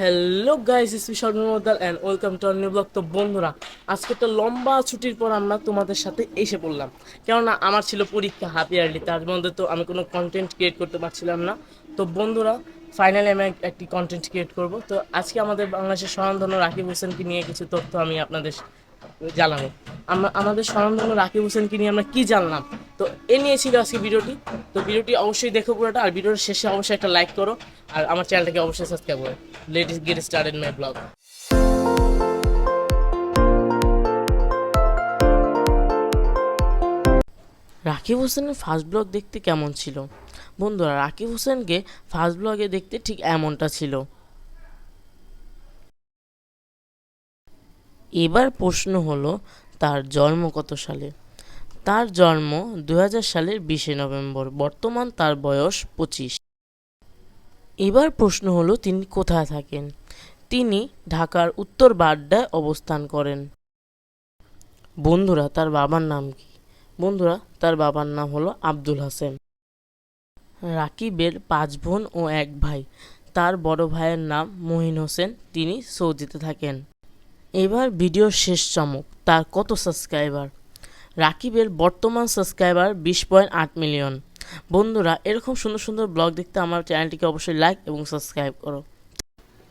Hello guys ইসমি সর্বমদার and welcome to new blog তো বন্ধুরা, আজকে একটা লম্বা ছুটির পর আমরা তোমাদের সাথে এসে পড়লাম। কেননা আমার ছিল পরীক্ষা, হাফ ইয়ারলি, তার মধ্যে তো আমি কোনো কন্টেন্ট ক্রিয়েট করতে পারছিলাম না। তো বন্ধুরা ফাইনালি আমি একটি কন্টেন্ট ক্রিয়েট করব। তো আজকে আমাদের বাংলাদেশের স্বনামধন্য রাকিব হোসেনকে নিয়ে কিছু তথ্য আমি আপনাদের জানাব। আমরা আমাদের স্বনামধন্য রাকিব হোসেনকে নিয়ে আমরা কি জানলাম? তো এ নিয়ে ছিল আজকে ভিডিওটি। তো ভিডিওটি অবশ্যই দেখো পুরোটা, আর ভিডিওর শেষে অবশ্যই একটা লাইক করো, আর আমার চ্যানেলটাকে অবশ্যই সাবস্ক্রাইব করো। Let's get started my blog Rakib হোসেনের ফার্স্ট ব্লগ দেখতে কেমন ছিল? বন্ধুরা, রাকিব হোসেনকে ফার্স্ট ব্লগে দেখতে ঠিক এমনটা ছিল। এবার প্রশ্ন হলো, তার জন্ম কত সালে? তার জন্ম দু হাজার সালের বিশে নভেম্বর, বর্তমান তার বয়স পঁচিশ। এবার প্রশ্ন হলো, তিনি কোথায় থাকেন? তিনি ঢাকার উত্তর বাড্ডায় অবস্থান করেন। বন্ধুরা, তার বাবার নাম কি? বন্ধুরা, তার বাবার নাম হলো আব্দুল হাসেন রাকিবের পাঁচ বোন ও এক ভাই। তার বড় ভাইয়ের নাম মহিন হোসেন। তিনি সৌদিতে থাকেন। এবার ভিডিওর শেষ চমক, তার কত সাবস্ক্রাইবার? রাকিবের বর্তমান সাবস্ক্রাইবার বিশ পয়েন্ট আট মিলিয়ন। বন্ধুরা, এরকম সুন্দর সুন্দর ব্লগ দেখতে আমার চ্যানেলটিকে অবশ্যই লাইক এবং সাবস্ক্রাইব করো।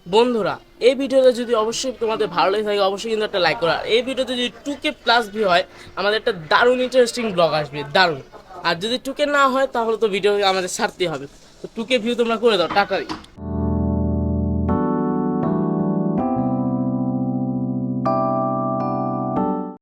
বন্ধুরা, এই ভিডিওটা যদি অবশ্যই তোমাদের ভালো লেগে থাকে, অবশ্যই কিন্তু একটা লাইক করো। আর এই ভিডিওতে যদি টু কে প্লাস ভি হয়, আমাদের একটা দারুণ ইন্টারেস্টিং ব্লগ আসবে, দারুণ। আর যদি টুকে না হয়, তাহলে তো ভিডিও আমাদের ছাড়তে হবে। তো টুকে ভিউ তোমরা করে দাও টাটারি